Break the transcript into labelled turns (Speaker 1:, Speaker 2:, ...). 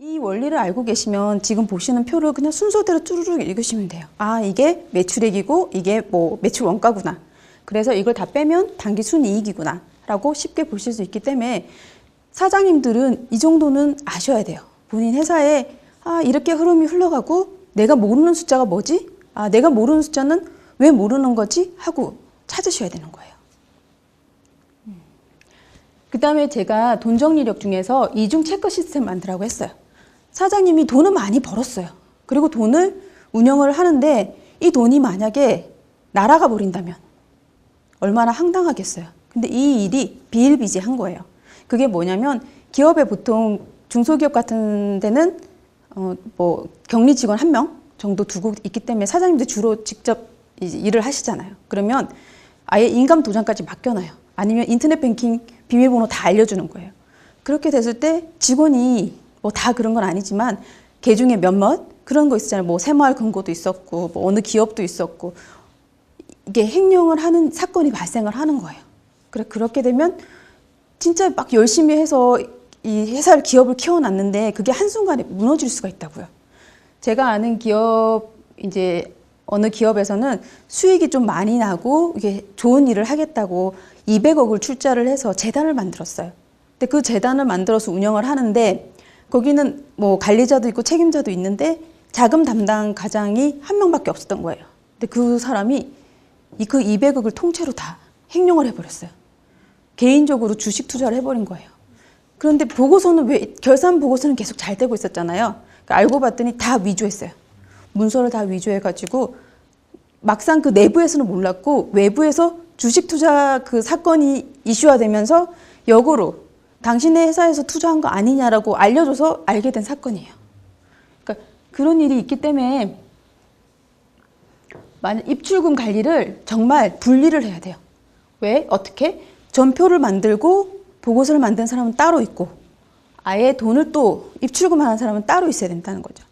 Speaker 1: 이 원리를 알고 계시면 지금 보시는 표를 그냥 순서대로 쭈루룩 읽으시면 돼요. 아, 이게 매출액이고 이게 뭐 매출 원가구나. 그래서 이걸 다 빼면 단기 순이익이구나. 라고 쉽게 보실 수 있기 때문에 사장님들은 이 정도는 아셔야 돼요. 본인 회사에 아, 이렇게 흐름이 흘러가고 내가 모르는 숫자가 뭐지? 아, 내가 모르는 숫자는 왜 모르는 거지? 하고 찾으셔야 되는 거예요. 그 다음에 제가 돈 정리력 중에서 이중 체크 시스템 만들라고 했어요. 사장님이 돈을 많이 벌었어요. 그리고 돈을 운영을 하는데 이 돈이 만약에 날아가 버린다면 얼마나 황당하겠어요. 근데 이 일이 비일비재한 거예요. 그게 뭐냐면 기업에 보통 중소기업 같은 데는 어, 뭐 격리 직원 한 명 정도 두고 있기 때문에 사장님들 주로 직접 일을 하시잖아요. 그러면 아예 인감 도장까지 맡겨놔요. 아니면 인터넷 뱅킹 비밀번호 다 알려주는 거예요. 그렇게 됐을 때 직원이 뭐 다 그런 건 아니지만 개 중에 몇몇 그런 거 있잖아요. 뭐 새마을 금고도 있었고 뭐 어느 기업도 있었고 이게 횡령을 하는 사건이 발생을 하는 거예요. 그래 그렇게 되면 진짜 막 열심히 해서 이 회사를 기업을 키워놨는데 그게 한순간에 무너질 수가 있다고요. 제가 아는 기업 이제 어느 기업에서는 수익이 좀 많이 나고 이게 좋은 일을 하겠다고 200억을 출자를 해서 재단을 만들었어요. 근데 그 재단을 만들어서 운영을 하는데 거기는 뭐 관리자도 있고 책임자도 있는데 자금 담당 과장이 한 명밖에 없었던 거예요. 근데 그 사람이 이그 200억을 통째로 다 횡령을 해버렸어요. 개인적으로 주식 투자를 해버린 거예요. 그런데 보고서는 왜 결산 보고서는 계속 잘 되고 있었잖아요. 그러니까 알고 봤더니 다 위조했어요. 문서를 다 위조해가지고 막상 그 내부에서는 몰랐고 외부에서 주식 투자 그 사건이 이슈화되면서 역으로 당신의 회사에서 투자한 거 아니냐라고 알려줘서 알게 된 사건이에요. 그러니까 그런 일이 있기 때문에 만약 입출금 관리를 정말 분리를 해야 돼요. 왜? 어떻게? 전표를 만들고 보고서를 만든 사람은 따로 있고 아예 돈을 또 입출금하는 사람은 따로 있어야 된다는 거죠.